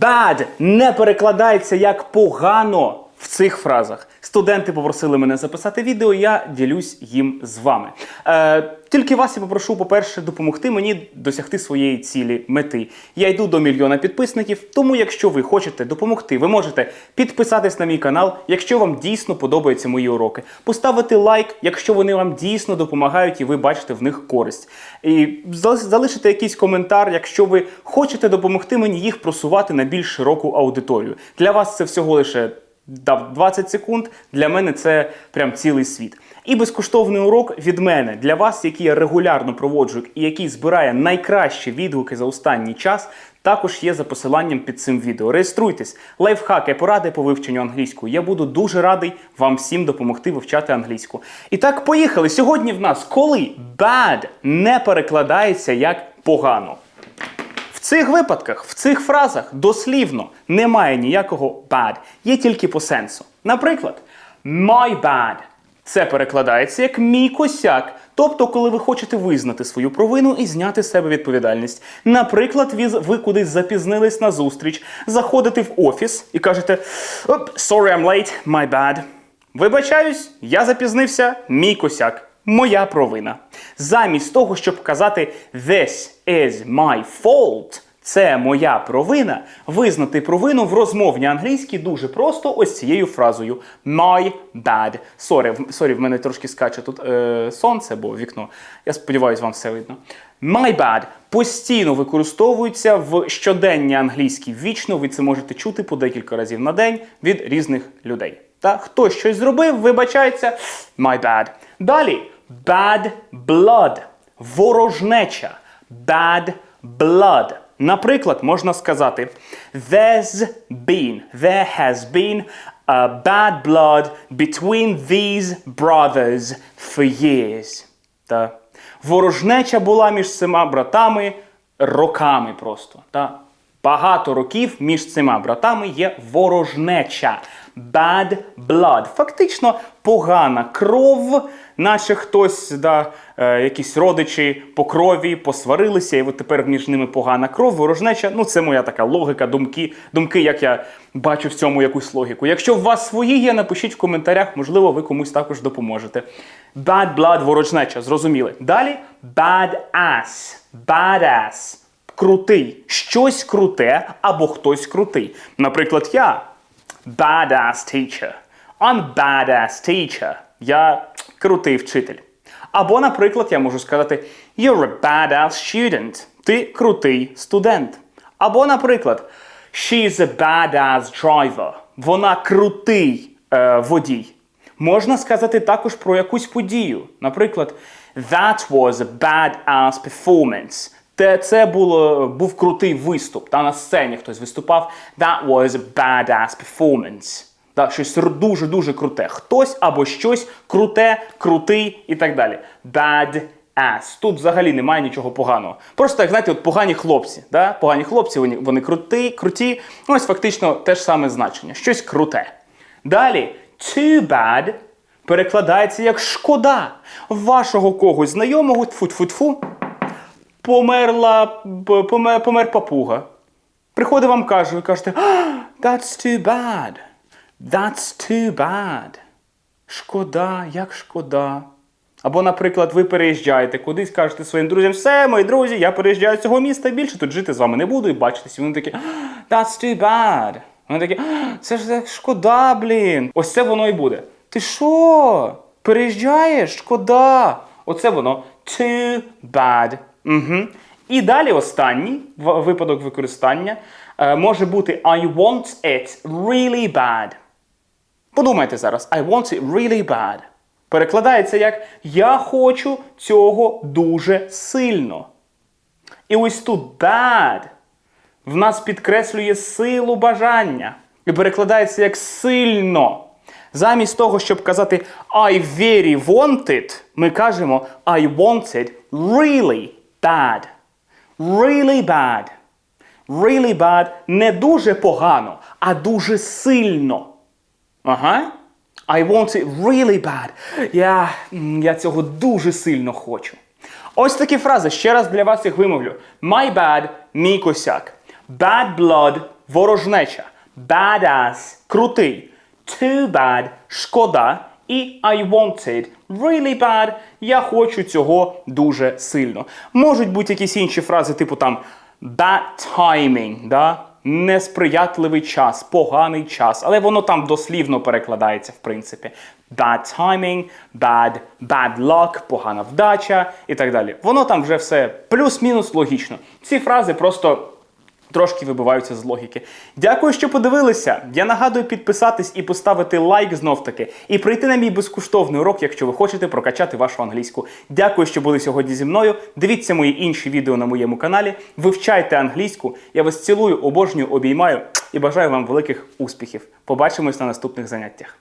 Bad не перекладається як погано в цих фразах. Студенти попросили мене записати відео, я ділюсь їм з вами. Е, тільки вас я попрошу, по-перше, допомогти мені досягти своєї цілі мети. Я йду до мільйона підписників, тому якщо ви хочете допомогти, ви можете підписатись на мій канал, якщо вам дійсно подобаються мої уроки, поставити лайк, якщо вони вам дійсно допомагають і ви бачите в них користь. І залишити якийсь коментар, якщо ви хочете допомогти мені їх просувати на більш широку аудиторію. Для вас це всього лише дав 20 секунд. Для мене це прям цілий світ. І безкоштовний урок від мене для вас, який я регулярно проводжу і який збирає найкращі відгуки за останній час. Також є за посиланням під цим відео. Реєструйтесь, лайфхаки, поради по вивченню англійської. Я буду дуже радий вам всім допомогти вивчати англійську. І так, поїхали. Сьогодні в нас коли bad не перекладається як погано. В цих випадках, в цих фразах дослівно немає ніякого bad, є тільки по сенсу. Наприклад, my bad. Це перекладається як мій косяк. Тобто, коли ви хочете визнати свою провину і зняти з себе відповідальність. Наприклад, ви, кудись запізнились на зустріч, заходите в офіс і кажете «Оп, sorry, I'm late, my bad. Вибачаюсь, я запізнився, мій косяк. Моя провина. Замість того, щоб казати This is my fault, це моя провина, визнати провину в розмовній англійській дуже просто ось цією фразою My bad. Sorry, sorry, в мене трошки скаче тут е, сонце, бо вікно. Я сподіваюся, вам все видно. My bad постійно використовується в щоденній англійській вічно. Ви це можете чути по декілька разів на день від різних людей. Та хтось щось зробив, вибачається, my bad. Далі bad blood, ворожнеча, bad blood. Наприклад, можна сказати There's been, there has been a bad blood between these brothers for years. Та. Ворожнеча була між цими братами роками просто. Та. Багато років між цими братами є ворожнеча. Bad blood. Фактично погана кров, наче хтось, да, е, якісь родичі по крові посварилися, і от тепер між ними погана кров, ворожнеча. Ну, це моя така логіка, думки, думки, як я бачу в цьому якусь логіку. Якщо у вас свої є, напишіть в коментарях, можливо, ви комусь також допоможете. Bad blood, ворожнеча, зрозуміли. Далі bad ass. Bad ass крутий. Щось круте або хтось крутий. Наприклад, я badass teacher. I'm badass teacher. Я крутий вчитель. Або, наприклад, я можу сказати You're a badass student. Ти крутий студент. Або, наприклад, She's a badass driver. Вона крутий е, водій. Можна сказати також про якусь подію. Наприклад, That was a badass performance. Те, це було, був крутий виступ. Та на сцені хтось виступав. That was a badass performance. Та, щось дуже-дуже круте. Хтось або щось круте, крутий і так далі. Bad ass. Тут взагалі немає нічого поганого. Просто, як знаєте, от погані хлопці. Да? Погані хлопці, вони, вони круті, круті. Ну, ось фактично те ж саме значення. Щось круте. Далі, too bad перекладається як шкода вашого когось знайомого, тфу-тфу-тфу, померла, помер, помер папуга. Приходить вам каже, ви кажете, «Ah, that's too bad. That's too bad. Шкода, як шкода. Або, наприклад, ви переїжджаєте кудись, кажете своїм друзям, все, мої друзі, я переїжджаю з цього міста, більше тут жити з вами не буду і бачитись. І вони такі, «Ah, that's too bad. Вони такі, «Ah, це ж так шкода, блін. Ось це воно і буде. Ти що? Переїжджаєш? Шкода. Оце воно too bad. Угу. І далі останній випадок використання е, може бути I want it really bad. Подумайте зараз, I want it really bad. Перекладається як Я хочу цього дуже сильно. І ось тут bad в нас підкреслює силу бажання. І перекладається як сильно. Замість того, щоб казати I very want it, ми кажемо I want it really bad. Really bad. Really bad не дуже погано, а дуже сильно. Ага. I want it really bad. Я, я цього дуже сильно хочу. Ось такі фрази. Ще раз для вас їх вимовлю. My bad – мій косяк. Bad blood ворожнеча. Badass – крутий. Too bad – шкода. І I wanted really bad. Я хочу цього дуже сильно. Можуть бути якісь інші фрази, типу там bad timing, да? несприятливий час, поганий час, але воно там дослівно перекладається, в принципі. Bad timing, bad, bad luck, погана вдача і так далі. Воно там вже все плюс-мінус логічно. Ці фрази просто. Трошки вибиваються з логіки. Дякую, що подивилися. Я нагадую підписатись і поставити лайк знов таки, і прийти на мій безкоштовний урок, якщо ви хочете прокачати вашу англійську. Дякую, що були сьогодні зі мною. Дивіться мої інші відео на моєму каналі. Вивчайте англійську. Я вас цілую, обожнюю, обіймаю і бажаю вам великих успіхів. Побачимось на наступних заняттях.